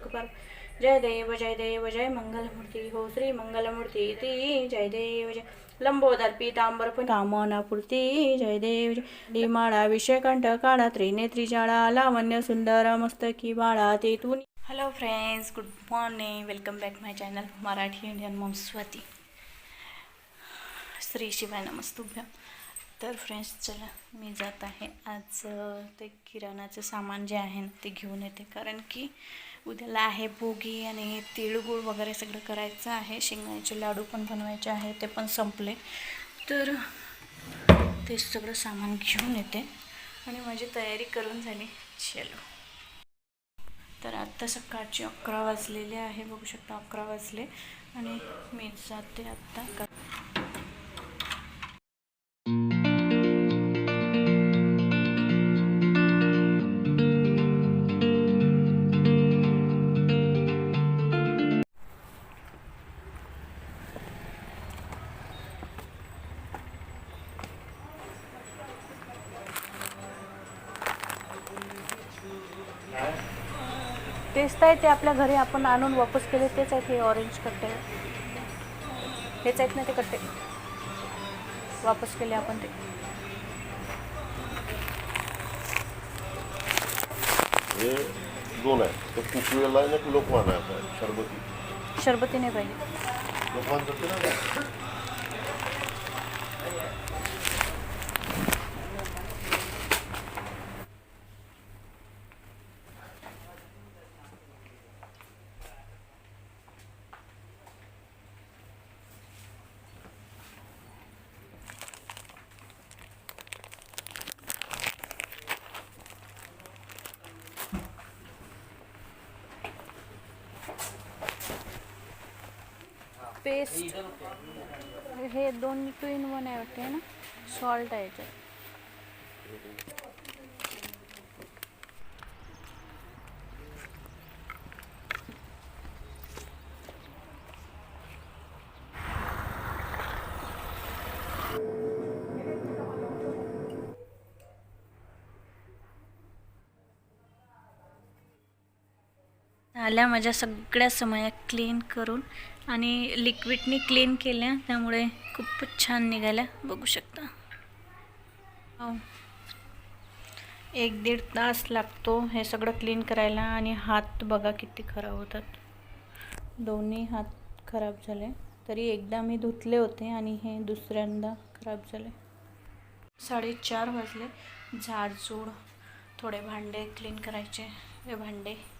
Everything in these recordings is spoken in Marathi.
सुखपर जय देव जय देव जय मंगलमूर्ती हो श्री मंगलमूर्ती ती। जय देव जय। लंबोदर पीतांबर पण कामनापूर्ती जय देव जय। माळा विषयकंठ काळा त्रिनेत्री जाळा लावण्य सुंदर मस्तकी बाळा ते तू hello friends good morning welcome back my channel Marathi Indian mom Swati Shri शिवाय नमस्तुभ्य। तर फ्रेंड्स चला मी जात आहे. आज ते किराणाचं सामान जे आहे ना ते घेऊन येते. कारण की उद्याला आहे भोगी आणि तिळगुळ वगैरे सगळं करायचं आहे. शेंगण्याचे लाडू पण बनवायचे आहे ते पण संपले. तर ते सगळं सामान घेऊन येते आणि माझी तयारी करून झाली. चलो. तर आत्ता सकाळचे अकरा वाजलेले आहे बघू शकता अकरा वाजले आणि मी जाते आत्ता तेच तर ते आपल्या घरी आपण आणून वापस केले तेच आहेत हे ऑरेंज कट्टे. हेच आहेत ना ते कट्टे. वापस केले आपण ते. हे दोन आहेत. तर कुकवेला लोकवान आहे शरबती शरबती? नाही पाहिजे. लोकवान करते ना पेस्ट. हे दोन टू इन वन आहे वाटते ना? सॉल्ट आहे याच्यात. आल्या माझ्या सगळ्या समया क्लीन करून आणि लिक्विडनी क्लीन केल्या. त्यामुळे खूपच छान निघाल्या. बघू शकता. हो. एक दीड तास लागतो हे सगळं क्लीन करायला आणि हात बघा किती खराब होतात. दोन्ही हात खराब झाले. तरी एकदा मी धुतले होते आणि हे दुसऱ्यांदा खराब झाले. साडेचार वाजले. झाडझूड थोडे भांडे क्लीन करायचे. हे भांडे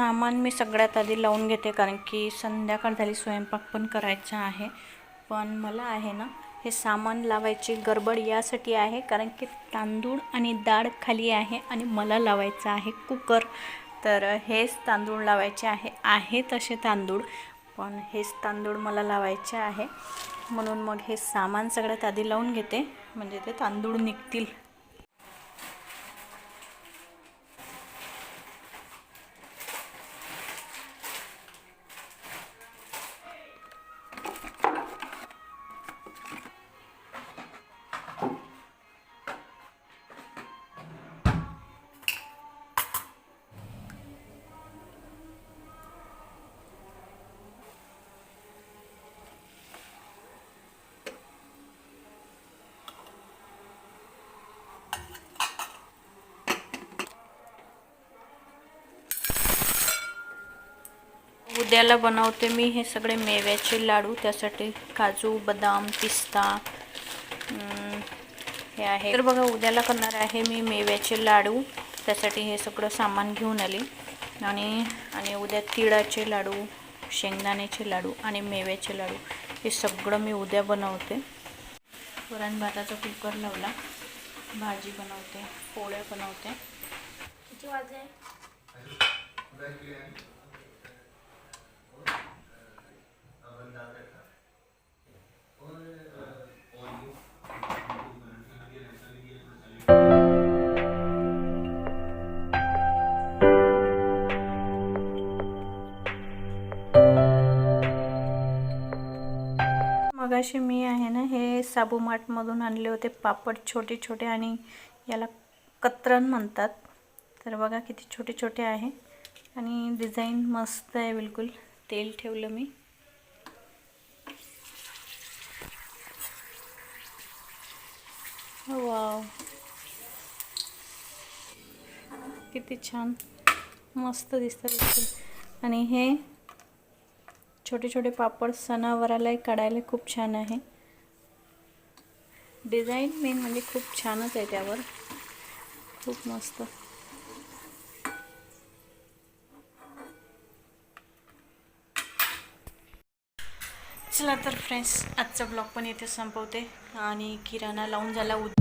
सामान मी सगळ्यात आधी लावून घेते कारण की संध्याकाळ झाली स्वयंपाक पण करायचा आहे. पण मला आहे ना हे सामान लावायची गडबड यासाठी आहे कारण की तांदूळ आणि डाळ खाली आहे आणि मला लावायचं आहे कुकर. तर हेच तांदूळ लावायचे आहे आहे तसे तांदूळ पण हेच तांदूळ मला लावायचे आहे. म्हणून मग हे सामान सगळ्यात आधी लावून घेते म्हणजे ते तांदूळ निघतील. उद्याला बनवते मी हे सगळे मेव्याचे लाडू. त्यासाठी काजू बदाम पिस्ता हे आहे. तर बघा उद्याला करणार आहे मी मेव्याचे लाडू. त्यासाठी हे सगळं सामान घेऊन आली. आणि आणि उद्या तिळाचे लाडू शेंगदाण्याचे लाडू आणि मेव्याचे लाडू. हे सगळं मी उद्या बनवते. वरण भाताचा कुकर लावला. भाजी बनवते. पोळ्या बनवते. किती वाजले? मगाशी मी आहे ना हे साबू मार्टमधून आणले होते पापड छोटे छोटे आणि याला कतरण म्हणतात. तर बघा किती छोटे छोटे आहे. आणि डिझाईन मस्त आहे बिलकुल. तेल ठेवलं मी. वाव. किती छान. मस्त दिसतं बिलकुल. आणि हे छोटे छोटे पापड सणावाराला काढायला खूप छान आहे. डिझाईन मेन म्हणजे खूप छानच आहे त्यावर. खूप मस्त. चला तर फ्रेंड्स आजचा ब्लॉग पण येथे संपवते. आणि किराणा लावून झाला उद्या